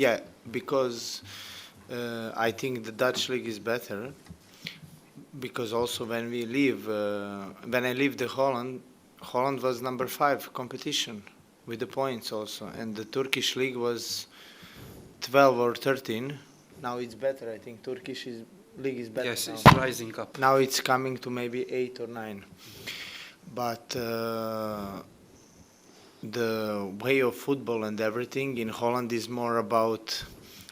yeah, because uh, I think the Dutch league is better. Because also when we leave, uh, when I leave the Holland, Holland was number five competition with the points also, and the Turkish league was 12 or 13. Now it's better. I think Turkish is, league is better. Yes, now. it's rising up. Now it's coming to maybe eight or nine. But uh, the way of football and everything in Holland is more about,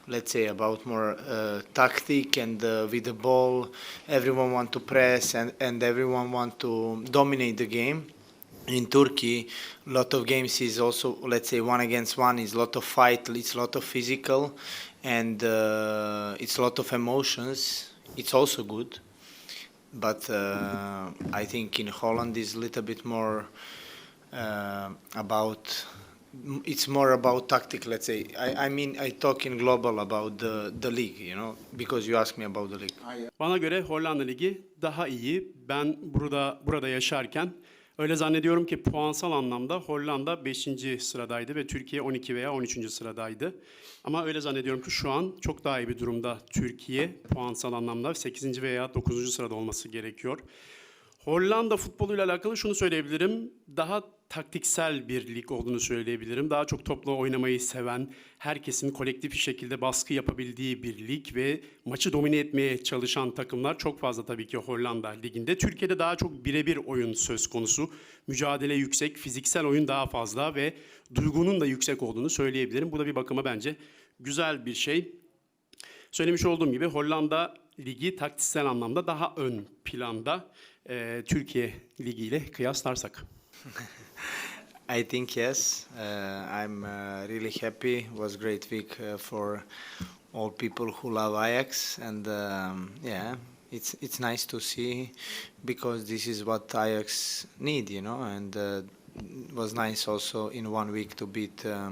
let's say, about more uh, tactic and uh, with the ball, everyone want to press and, and everyone want to dominate the game. In Turkey, a lot of games is also, let's say, one against one is a lot of fight, it's a lot of physical, and uh, it's a lot of emotions. It's also good but uh, I think in Holland is a little bit more uh, about. It's more about tactic, let's say. I, I mean, I talk in global about the, the league, you know, because you asked me about the league. Bana göre Hollanda Ligi daha iyi. Ben burada burada yaşarken öyle zannediyorum ki puansal anlamda Hollanda 5. sıradaydı ve Türkiye 12 veya 13. sıradaydı. Ama öyle zannediyorum ki şu an çok daha iyi bir durumda Türkiye puansal anlamda 8. veya 9. sırada olması gerekiyor. Hollanda futboluyla alakalı şunu söyleyebilirim. Daha taktiksel bir lig olduğunu söyleyebilirim. Daha çok topla oynamayı seven, herkesin kolektif bir şekilde baskı yapabildiği bir lig ve maçı domine etmeye çalışan takımlar çok fazla tabii ki Hollanda liginde. Türkiye'de daha çok birebir oyun söz konusu. Mücadele yüksek, fiziksel oyun daha fazla ve duygunun da yüksek olduğunu söyleyebilirim. Bu da bir bakıma bence güzel bir şey. Söylemiş olduğum gibi Hollanda ligi taktiksel anlamda daha ön planda e, Türkiye Ligi ile kıyaslarsak. I think yes. Uh, I'm uh, really happy. It was great week uh, for all people who love Ajax, and um, yeah, it's it's nice to see because this is what Ajax need, you know, and. Uh, was nice also in one week to beat uh,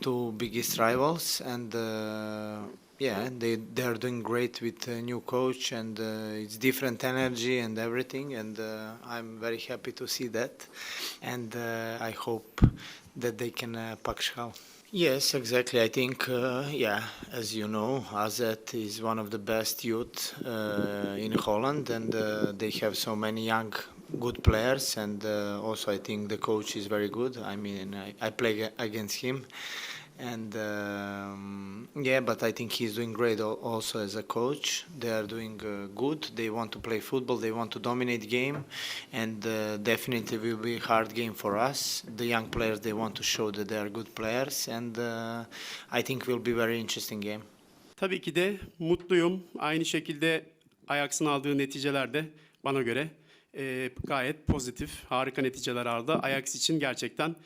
two biggest rivals and uh, yeah they they are doing great with a new coach and uh, it's different energy and everything and uh, I'm very happy to see that and uh, I hope that they can uh, pack Schal. Yes, exactly. I think, uh, yeah, as you know, AZ is one of the best youth uh, in Holland, and uh, they have so many young, good players. And uh, also, I think the coach is very good. I mean, I, I play against him, and um, yeah, but I think he's doing great al- also as a coach. They are doing uh, good. They want to play football. They want to dominate game, and uh, definitely will be hard game for us. The young players they want to show that they are good players, and uh, I think will be very interesting game. Tabii ki de mutluyum. Aynı şekilde Ajax'ın aldığı neticeler de bana göre e, gayet pozitif, harika neticeler aldı. Ajax için gerçekten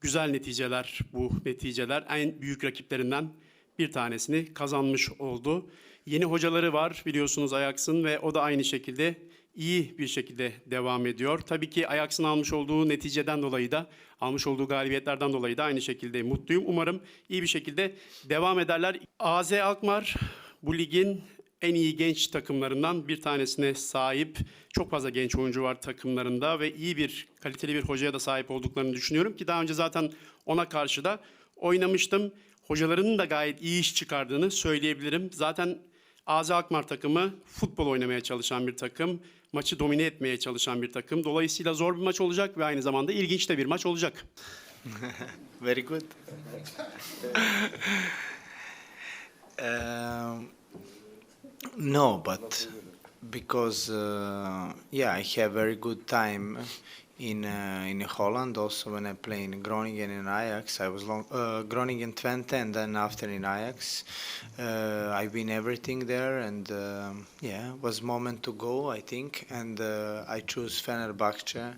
güzel neticeler bu neticeler. En büyük rakiplerinden bir tanesini kazanmış oldu. Yeni hocaları var biliyorsunuz Ajax'ın ve o da aynı şekilde iyi bir şekilde devam ediyor. Tabii ki Ajax'ın almış olduğu neticeden dolayı da almış olduğu galibiyetlerden dolayı da aynı şekilde mutluyum. Umarım iyi bir şekilde devam ederler. AZ Alkmaar bu ligin en iyi genç takımlarından bir tanesine sahip. Çok fazla genç oyuncu var takımlarında ve iyi bir kaliteli bir hocaya da sahip olduklarını düşünüyorum ki daha önce zaten ona karşı da oynamıştım. Hocalarının da gayet iyi iş çıkardığını söyleyebilirim. Zaten AZ Alkmaar takımı futbol oynamaya çalışan bir takım. Maçı domine etmeye çalışan bir takım. Dolayısıyla zor bir maç olacak ve aynı zamanda ilginç de bir maç olacak. Very good. um, no, but because uh, yeah, I have very good time in uh, in Holland. Also, when I play in Groningen and Ajax, I was long uh, Groningen Twente, and then after in Ajax, uh, I win everything there, and um, yeah, was moment to go, I think, and uh, I choose Fenerbahce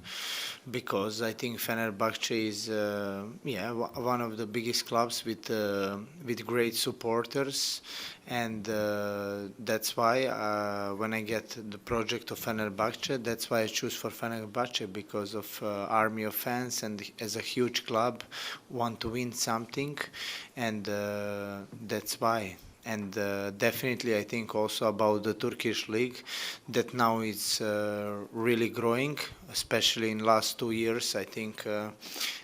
because I think Fenerbahce is uh, yeah one of the biggest clubs with uh, with great supporters, and uh, that's why uh, when I get the project of Fenerbahce, that's why I choose for Fenerbahce because of uh, army of fans and as a huge club want to win something, and uh, that's why. And uh, definitely I think also about the Turkish league that now it's uh, really growing, especially in last two years. I think uh,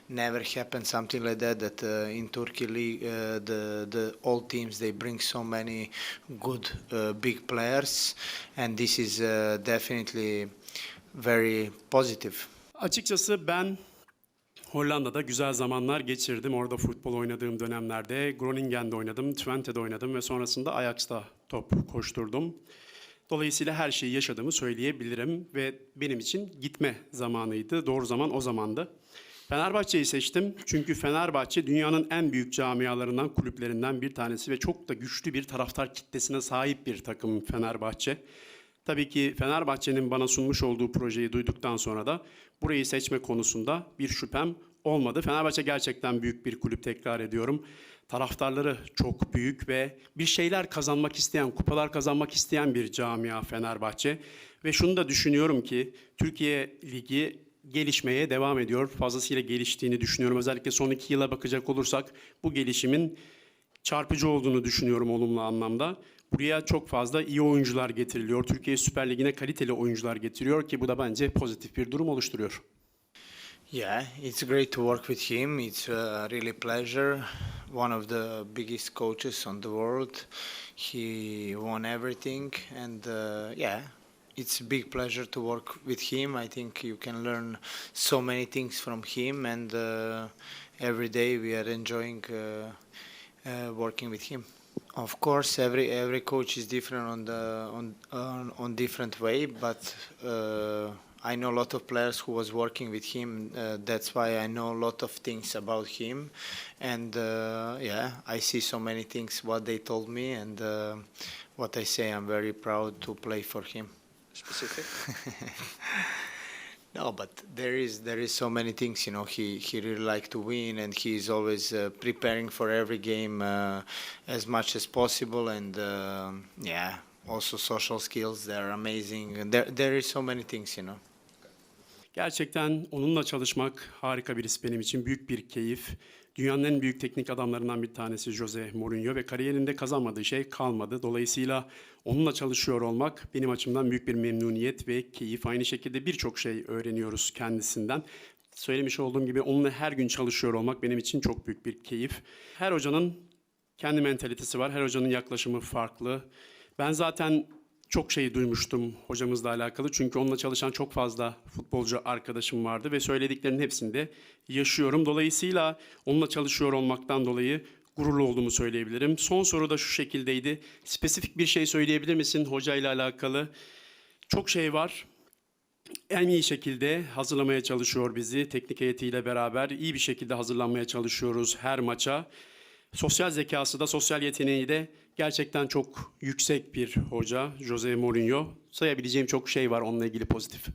never happened something like that. That uh, in Turkey league uh, the the all teams they bring so many good uh, big players, and this is definitely very positive. Açıkçası ben Hollanda'da güzel zamanlar geçirdim. Orada futbol oynadığım dönemlerde Groningen'de oynadım, Twente'de oynadım ve sonrasında Ajax'ta top koşturdum. Dolayısıyla her şeyi yaşadığımı söyleyebilirim ve benim için gitme zamanıydı. Doğru zaman o zamandı. Fenerbahçe'yi seçtim çünkü Fenerbahçe dünyanın en büyük camialarından, kulüplerinden bir tanesi ve çok da güçlü bir taraftar kitlesine sahip bir takım Fenerbahçe. Tabii ki Fenerbahçe'nin bana sunmuş olduğu projeyi duyduktan sonra da burayı seçme konusunda bir şüphem olmadı. Fenerbahçe gerçekten büyük bir kulüp tekrar ediyorum. Taraftarları çok büyük ve bir şeyler kazanmak isteyen, kupalar kazanmak isteyen bir camia Fenerbahçe. Ve şunu da düşünüyorum ki Türkiye Ligi gelişmeye devam ediyor. Fazlasıyla geliştiğini düşünüyorum. Özellikle son iki yıla bakacak olursak bu gelişimin çarpıcı olduğunu düşünüyorum olumlu anlamda. Buraya çok fazla iyi oyuncular getiriliyor. Türkiye Süper Ligi'ne kaliteli oyuncular getiriyor ki bu da bence pozitif bir durum oluşturuyor. Yeah, it's great to work with him. It's a really pleasure. One of the biggest coaches on the world. He won everything, and uh, yeah, it's a big pleasure to work with him. I think you can learn so many things from him, and uh, every day we are enjoying uh, uh, working with him. Of course, every every coach is different on the on on, on different way, but uh, I know a lot of players who was working with him. Uh, that's why I know a lot of things about him, and uh, yeah, I see so many things what they told me and uh, what I say. I'm very proud to play for him. Specific? No, but there is there is so many things. You know, he he really like to win, and he is always uh, preparing for every game uh, as much as possible. And um yeah, also social skills. They're amazing. And there there is so many things. You know. Gerçekten onunla çalışmak harika bir benim için. Büyük bir keyif. Dünyanın en büyük teknik adamlarından bir tanesi Jose Mourinho ve kariyerinde kazanmadığı şey kalmadı. Dolayısıyla onunla çalışıyor olmak benim açımdan büyük bir memnuniyet ve keyif. Aynı şekilde birçok şey öğreniyoruz kendisinden. Söylemiş olduğum gibi onunla her gün çalışıyor olmak benim için çok büyük bir keyif. Her hocanın kendi mentalitesi var. Her hocanın yaklaşımı farklı. Ben zaten çok şey duymuştum hocamızla alakalı. Çünkü onunla çalışan çok fazla futbolcu arkadaşım vardı ve söylediklerinin hepsini de yaşıyorum. Dolayısıyla onunla çalışıyor olmaktan dolayı gururlu olduğumu söyleyebilirim. Son soru da şu şekildeydi. Spesifik bir şey söyleyebilir misin hocayla alakalı? Çok şey var. En iyi şekilde hazırlamaya çalışıyor bizi. Teknik heyetiyle beraber iyi bir şekilde hazırlanmaya çalışıyoruz her maça. Sosyal zekası da, sosyal yeteneği de gerçekten çok yüksek bir hoca Jose Mourinho. Sayabileceğim çok şey var onunla ilgili pozitif.